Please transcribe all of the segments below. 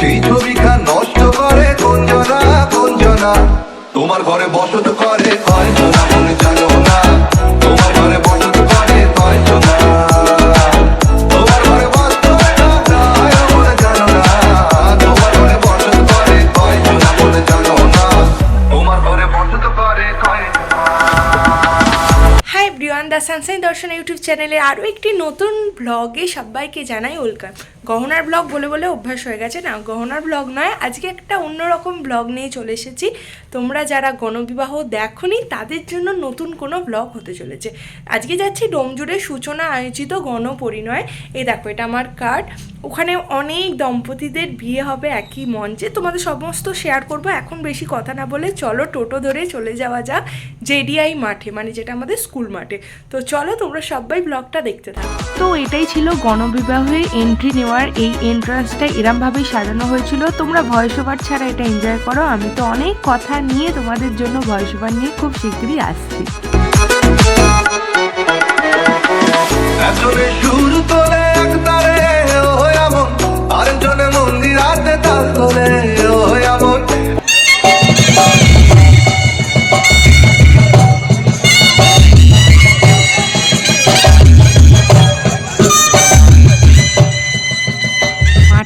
সেই ছবিখান নষ্ট করে কুঞ্জনা কুঞ্জনা তোমার ঘরে বসত করে কয়জনা মনে তোমার ঘরে বসত করে কয়জনা তোমার ঘরে বসত না মনে জানো না। তোমার ঘরে বসত করে কয়জনা মনে জানো না। তোমার ঘরে বসত করে কয়জনা hi the sunshine Darshan YouTube চ্যানেলে আরও একটি নতুন ব্লগে সবাইকে জানাই ওয়েলকাম গহনার ব্লগ বলে বলে অভ্যাস হয়ে গেছে। না, গহনার ব্লগ নয়, আজকে একটা অন্যরকম ব্লগ নিয়ে চলে এসেছি। তোমরা যারা গণবিবাহ দেখনি, তাদের জন্য নতুন কোনো ব্লগ হতে চলেছে। আজকে যাচ্ছি ডোমজুড়ে সূচনা আয়োজিত গণপরিণয়। এই দেখো, এটা আমার কার্ড ওখানে অনেক দম্পতিদের বিয়ে হবে একই মঞ্চে। তোমাদের সমস্ত শেয়ার করব, এখন বেশি কথা না বলে চলো টোটো ধরে চলে যাওয়া যাক জেডিআই মাঠে মানে যেটা আমাদের স্কুল মাঠে। তো চলো তোমরা সবাই ব্লগটা দেখতে থাকো। তো এটাই ছিল গণবিবাহে এন্ট্রি নেওয়ার এই এন্ট্রান্সটা এরমভাবেই সাজানো হয়েছিল। তোমরা ভয়েস ওভার ছাড়া এটা এনজয় করো। আমি তো অনেক কথা নিয়ে তোমাদের জন্য ভয়েস ওভার নিয়ে খুব শীঘ্রই আসছি। একজনে সুর তোলে এক তারে ও এমন আরেকজনে মন্দির হাতে তাল তোলে ও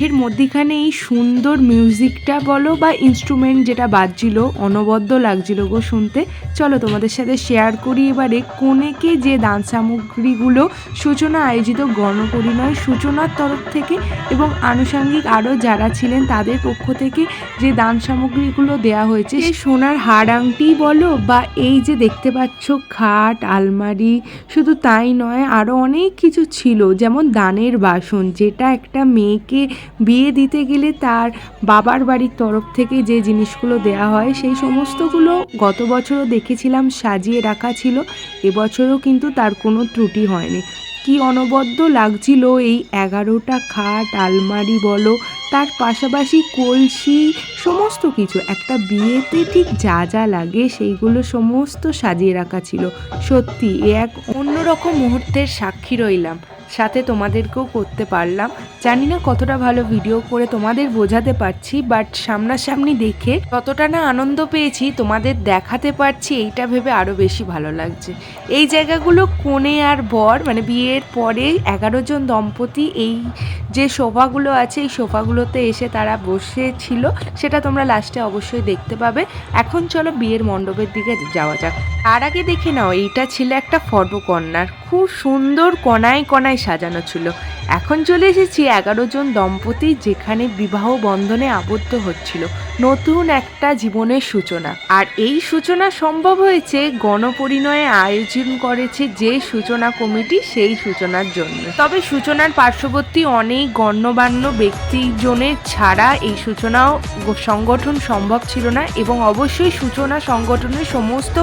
মাঠের মধ্যিখানে এই সুন্দর মিউজিকটা বলো বা ইনস্ট্রুমেন্ট যেটা বাজছিল, অনবদ্য লাগছিল গো শুনতে, চলো তোমাদের সাথে শেয়ার করি এবারে কোনেকে যে দান সামগ্রীগুলো সূচনা আয়োজিত গণপরিণয় সূচনার তরফ থেকে এবং আনুষঙ্গিক আরও যারা ছিলেন তাদের পক্ষ থেকে যে দান সামগ্রীগুলো দেয়া হয়েছে সে সোনার হাড় আংটি বলো বা এই যে দেখতে পাচ্ছ খাট, আলমারি, শুধু তাই নয়, আরও অনেক কিছু ছিল, যেমন দানের বাসন, যেটা একটা মেয়েকে বিয়ে দিতে গেলে তার বাবার বাড়ির তরফ থেকে যে জিনিসগুলো দেয়া হয়, সেই সমস্তগুলো গত বছরও দেখেছিলাম সাজিয়ে রাখা ছিল। এবছরও কিন্তু তার কোনো ত্রুটি হয়নি। কি অনবদ্য লাগছিল এই এগারোটা খাট, আলমারি বলো, তার পাশাপাশি কলসি, সমস্ত কিছু। একটা বিয়েতে ঠিক যা যা লাগে সেইগুলো সমস্ত সাজিয়ে রাখা ছিল। সত্যি, এ এক অন্যরকম মুহূর্তের সাক্ষী রইলাম। সাথে তোমাদেরকেও করতে পারলাম। জানি না কতটা ভালো ভিডিও করে তোমাদের বোঝাতে পারছি বাট সামনাসামনি দেখে কতটা না আনন্দ পেয়েছি, তোমাদের দেখাতে পারছি, এইটা ভেবে আরও বেশি ভালো লাগছে। এই জায়গাগুলো কোণে আর বর মানে বিয়ের পরে এগারো জন দম্পতি, এই যে সোফাগুলো আছে, এই সোফাগুলোতে এসে তারা বসেছিল, সেটা তোমরা লাস্টে অবশ্যই দেখতে পাবে। এখন চলো বিয়ের মণ্ডপের দিকে যাওয়া যাক। তার আগে দেখে নাও, এইটা ছিল একটা ফটোকন্যার খুব সুন্দর কণায় কণায় সাজানো ছিল। এখন চলে এসেছি এগারো জন দম্পতি যেখানে বিবাহ বন্ধনে আবদ্ধ হচ্ছিল। নতুন একটা জীবনের সূচনা। আর এই সূচনা সম্ভব হয়েছে গণপরিণয়ে আয়োজন করেছে যে সূচনা কমিটি সেই সূচনার জন্য। তবে সূচনার পার্শ্ববর্তী অনেক গণ্যমান্য ব্যক্তিজনের ছাড়া এই সূচনাও সংগঠন সম্ভব ছিল না এবং অবশ্যই সূচনা সংগঠনের সমস্ত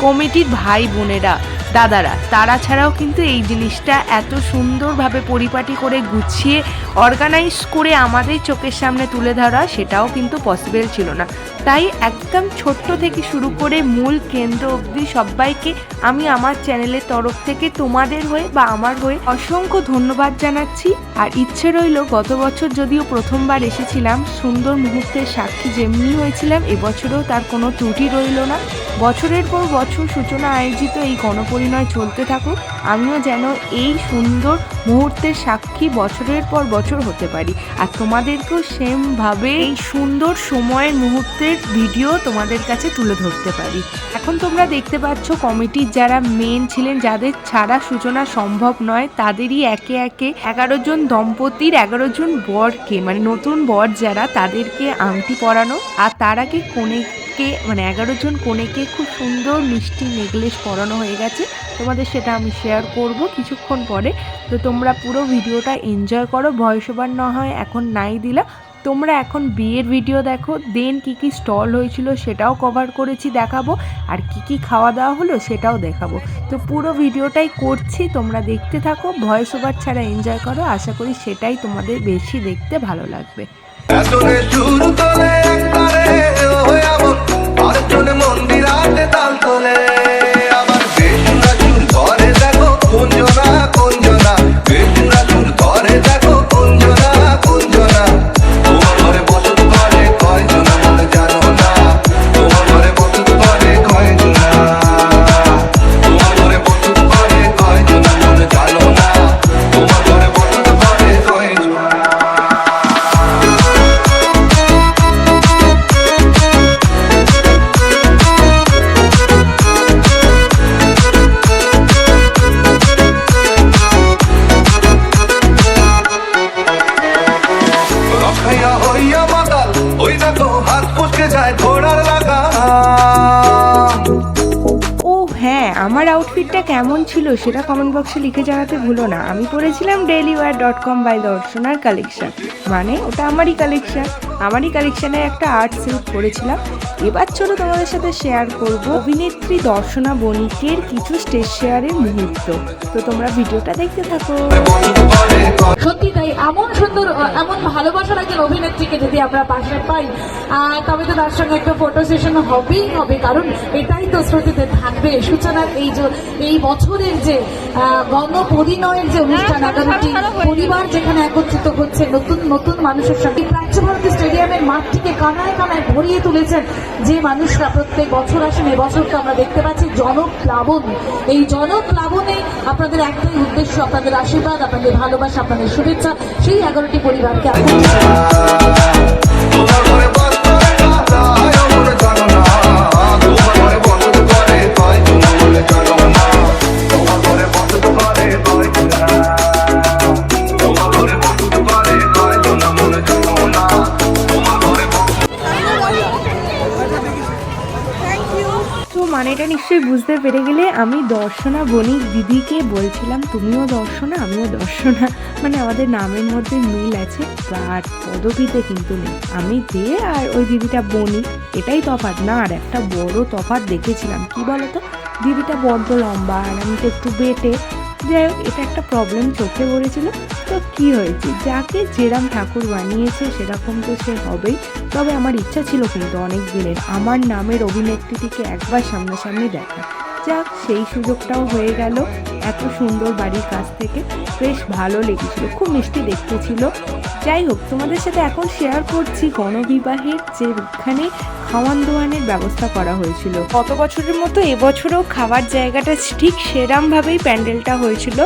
কমিটির ভাই বোনেরা দাদারা, তারা ছাড়াও কিন্তু এই জিনিসটা এত সুন্দরভাবে পরিপাটি করে গুছিয়ে অর্গানাইজ করে আমাদের চোখের সামনে তুলে ধরা সেটাও কিন্তু পসিবল ছিল না। তাই একদম ছোট্ট থেকে শুরু করে মূল কেন্দ্র অবধি সবাইকে আমি আমার চ্যানেলের তরফ থেকে তোমাদের হয়ে বা আমার হয়ে অসংখ্য ধন্যবাদ জানাচ্ছি। আর ইচ্ছে রইল গত বছর যদিও প্রথমবার এসেছিলাম, সুন্দর মুহূর্তের সাক্ষী যেমনি হয়েছিলাম, এবছরেও তার কোনো ত্রুটি রইল না। বছরের পর বছর সূচনা আয়োজিত এই গণপরিণয় চলতে থাকুক, আমিও যেন এই সুন্দর মুহূর্তের সাক্ষী বছরের পর বছর হতে পারি। আর তোমাদেরকেও সেমভাবে এই সুন্দর সময়ের মুহূর্তের ভিডিও তোমাদের কাছে তুলে ধরতে পারি। এখন তোমরা দেখতে পাচ্ছ কমিটির যারা মেন ছিলেন, যাদের ছাড়া সূচনা সম্ভব নয়, তাদেরই একে একে এগারো জন দম্পতির এগারো জন বরকে মানে নতুন বর যারা, তাদেরকে আংটি পরানো। আর তার আগে কোনে কনেকে মানে এগারো জন কনেকে খুব সুন্দর মিষ্টি নেকলেস পরানো হয়ে গেছে। তোমাদের সেটা আমি শেয়ার করব কিছুক্ষণ পরে। তো তোমরা পুরো ভিডিওটা এনজয় করো। ভয়েস ওভার না হয় এখন নাই দিলা। তোমরা এখন বিয়ের ভিডিও দেখো দেন কি কি স্টল হয়েছিল সেটাও কভার করেছি, দেখাবো। আর কি কি খাওয়া দাওয়া হলো সেটাও দেখাবো। তো পুরো ভিডিওটাই করছি, তোমরা দেখতে থাকো। ভয়েস ওভার ছাড়া এনজয় করো। আশা করি সেটাই তোমাদের বেশি দেখতে ভালো লাগবে। আরেকজনে মন্দির আতে তাল তোলে। আউটফিটটা কেমন ছিল সেটা কমেন্ট বক্সে লিখে জানাতে ভুলো না। আমি পরেছিলাম daily wear dot com by দর্শনার collection মানে ওটা আমারই কালেকশন আমারই কালেকশনে একটা আর্ট সিল্ক পরেছিলাম। এবার চলো তোমাদের সাথে শেয়ার করব অভিনেত্রী দর্শনা বণিকের কিছু স্টেজ শেয়ারের মুহূর্ত। তো তোমরা ভিডিওটা দেখতে থাকো। সত্যি তাই এমন সুন্দর এমন ভালোবাসার একজন অভিনেত্রীকে যদি আমরা পাশে পাই আহ, তবে তো তার সঙ্গে একটা ফটো সেশন হবেই হবে কারণ এটাই তো স্মৃতিতে থাকবে। সূচনার এই যে এই বছরের যে আহ, গণপরিণয়ের যে অনুষ্ঠান এগারোটি পরিবার যেখানে একত্রিত হচ্ছে নতুন নতুন মানুষের সঙ্গে প্রাচ্য ভারতী স্টেডিয়ামের মাঠটিকে কানায় কানায় ভরিয়ে তুলেছেন যে মানুষরা প্রত্যেক বছর আসেন এবছর তো আমরা দেখতে পাচ্ছি জনপ্লাবন। এই জনপ্লাবনে আপনাদের একটাই উদ্দেশ্য, আপনাদের আশীর্বাদ, আপনাদের ভালোবাসা, আপনাদের শুভেচ্ছা, সেই এগারোটি পরিবারকে তো মানেটা নিশ্চয়ই বুঝতে পেরে গেলে আমি দর্শনা বণিক দিদিকে বলছিলাম, তুমিও দর্শনা, আমিও দর্শনা। মানে আমাদের নামের মধ্যে মিল আছে বাট পদবিতে কিন্তু নেই। আমি দে আর ওই দিদিটা বণিক, এটাই তফাৎ। না, আর একটা বড় তফাৎ দেখেছিলাম। কি বলতো? দিদিটা বড্ড লম্বা, আর আমি তো একটু বেটে। যাই হোক, এটা একটা প্রবলেম চোখে পড়েছিল। তো কি হয়েছে? যাকে যেরাম ঠাকুর বানিয়েছে, সেরকম তো সে হবেই। তবে আমার ইচ্ছা ছিল কিন্তু অনেক দিনের। আমার নামের অভিনেত্রীটিকে একবার সামনাসামনি দেখা। যাক, সেই সুযোগটাও হয়ে গেল। এত সুন্দর বাড়ির কাছ থেকে বেশ ভালো লেগেছিল, খুব মিষ্টি দেখতে ছিল। যাই হোক, তোমাদের সাথে এখন শেয়ার করছি গণবিবাহের যেখানে খাওয়ান দোয়ানের ব্যবস্থা করা হয়েছিল। গত বছরের মতো এবছরও খাবার জায়গাটা ঠিক সেরামভাবেই প্যান্ডেলটা হয়েছিল।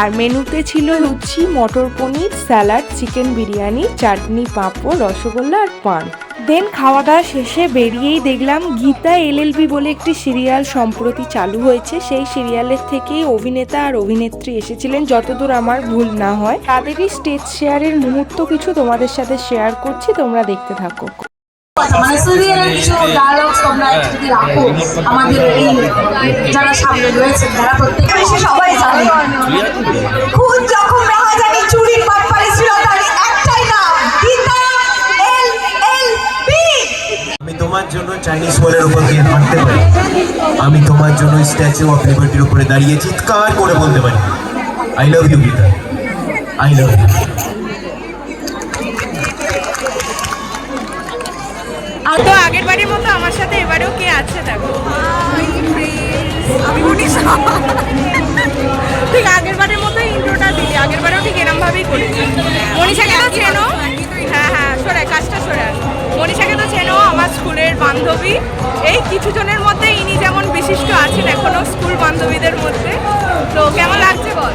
আর মেনুতে ছিল luchi, matar paneer, salad, chicken biryani, chutney, papad, rasgulla আর পান। দেন খাওয়া দাওয়া শেষে বেরিয়েই দেখলাম গীতা এলএলবি বলে একটি সিরিয়াল সম্প্রতি চালু হয়েছে। সেই সিরিয়ালের থেকেই অভিনেতা আর অভিনেত্রী এসেছিলেন যতদূর আমার ভুল না হয়। তাদেরই স্টেজ শেয়ারের মুহূর্ত কিছু তোমাদের সাথে শেয়ার করছি তোমরা দেখতে থাকো। মানে সিরিয়ালের কিছু ডায়লগস তোমরা যদি রাখো আমাদের এই যারা সামনে রয়েছে যারা প্রত্যেক সবাই জানে। খুন যখন রাহাজানি চুরির বাটপারে তোমার জন্য চাইনিজ ওয়ালের উপর দিয়ে হাঁটতে পারি। আমি তোমার জন্য স্ট্যাচু অফ লিবার্টির উপরে দাঁড়িয়ে চিৎকার করে বলতে পারি। I love you Geeta I love you তো আগের বারের মতো আমার সাথে এবারেও কে আছে দেখো? আমি ঠিক আগের বারের মতো ইন্ট্রোটা দিলি আগের বারেও ঠিক এরম ভাবেই করেছি। মনীষাকে তো চেনো? হ্যাঁ হ্যাঁ সরাই কাজটা সরাই মনীষাকে বান্ধবী। এই কিছু জনের মধ্যে ইনি যেমন বিশিষ্ট আছেন এখনও স্কুল বান্ধবীদের মধ্যে। তো কেমন লাগছে বল?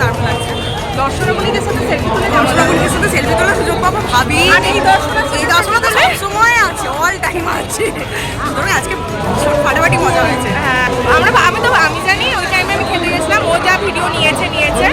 দারুণ লাগছে। দর্শনামণিদের সাথে সেলফি তুলে দর্শনামণিদের সাথে সেলফি তোলার সুযোগ পাবো ভাবি। আর এই দর্শনা এই দর্শনা তো সবসময় আছে অল টাইম আছে। আজকে ফাটাফাটি মজা হয়েছে। হ্যাঁ আমরা আমি তো আমি জানি ওই টাইমে আমি খেতে গেছিলাম ও যা ভিডিও নিয়েছে নিয়েছে।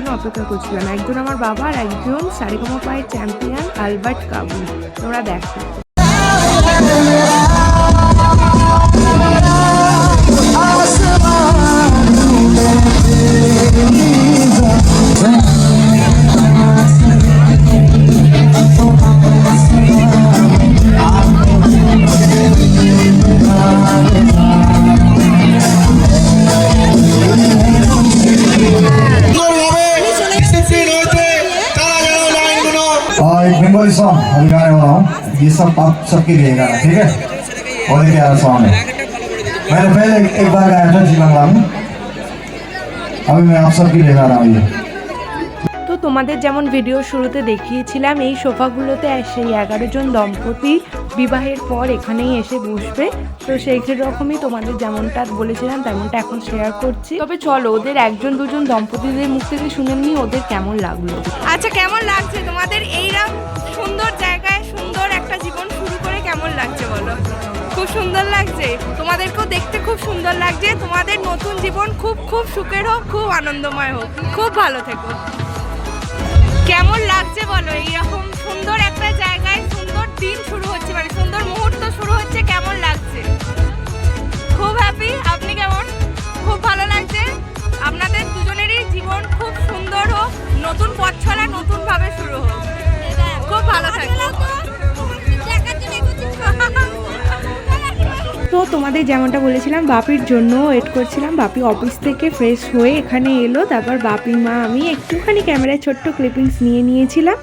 জন্য অপেক্ষা করছিলাম। একজন আমার বাবা আর একজন সারেগামা পায়ের চ্যাম্পিয়ন আলবার্ট কাবু তোমরা দেখো। सब आप सबके लिए गाना ठीक है बहुत ही प्यारा सॉन्ग है मैंने पहले एक, एक बार गाया था जी बांग्ला में अभी मैं आप सबके लिए गा रहा हूँ ये তো তোমাদের যেমন ভিডিও শুরুতে দেখিয়েছিলাম এই সোফাগুলোতে সেই এগারো জন দম্পতি বিবাহের পর এখানেই এসে বসবে তো সেই রকমই তোমাদের যেমনটা বলেছিলাম তেমনটা এখন শেয়ার করছি তবে চলো ওদের একজন দুজন দম্পতিদের মুখ থেকে শুনে নিই ওদের কেমন লাগলো আচ্ছা কেমন লাগছে তোমাদের এইরকম সুন্দর জায়গায় লাগছে বলো? খুব সুন্দর লাগছে। তোমাদেরকেও দেখতে খুব সুন্দর লাগছে। তোমাদের নতুন জীবন খুব খুব সুখের হোক, খুব আনন্দময় হোক। খুব ভালো থেকো। কেমন লাগছে বলো? এইরকম সুন্দর একটা জায়গায় সুন্দর দিন শুরু হচ্ছে মানে সুন্দর মুহূর্ত শুরু হচ্ছে, কেমন লাগছে? খুব হ্যাপি আপনি কেমন? খুব ভালো লাগছে? আপনাদের দুজনেরই জীবন খুব সুন্দর হোক, নতুন পথ চলা নতুনভাবে শুরু হোক। খুব ভালো থাকবে তো তোমাদের যেমনটা বলেছিলাম, বাপির জন্য ওয়েট করছিলাম। বাপি অফিস থেকে ফ্রেশ হয়ে এখানে এলো, তারপর বাপি, মা, আমি একটুখানি ক্যামেরায় ছোট্ট ক্লিপিংস নিয়ে নিয়েছিলাম।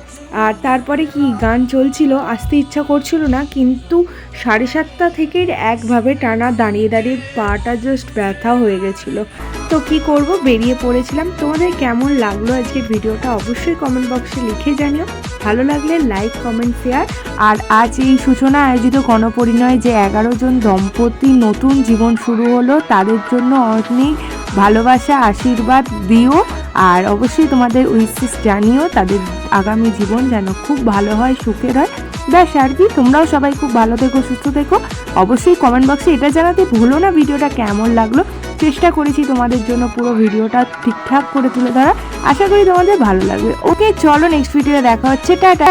আর তারপরে কি, গান চলছিল, আসতে ইচ্ছা করছিল না, কিন্তু সাড়ে সাতটা থেকে একভাবে টানা দাঁড়িয়ে দাঁড়িয়ে পাটা জাস্ট ব্যথা হয়ে গেছিল। তো কি করব, বেরিয়ে পড়েছিলাম। তোমাদের কেমন লাগল আজকের ভিডিওটা অবশ্যই কমেন্ট বক্সে লিখে জানিও। ভালো লাগলে লাইক কমেন্ট শেয়ার আর আজ এই সূচনা আয়োজিত গণপরিণয় যে এগারো জন দম্পতি নতুন জীবন শুরু হলো, তাদের জন্য অনেক ভালোবাসা, আশীর্বাদ দিও। আর অবশ্যই তোমাদের উইসেস জানিও, তাদের আগামী জীবন যেন খুব ভালো হয়, সুখের হয়। ব্যাস, আর কি, তোমরাও সবাই খুব ভালো থেকো, সুস্থ থেকো। অবশ্যই কমেন্ট বক্সে এটা জানাতে ভুলো না ভিডিওটা কেমন লাগল। চেষ্টা করেছি তোমাদের জন্য পুরো ভিডিওটা ঠিকঠাক করে তুলে ধরা আশা করি তোমাদের ভালো লাগবে। ওকে, চলো নেক্সট ভিডিও দেখা হচ্ছে। টাটা।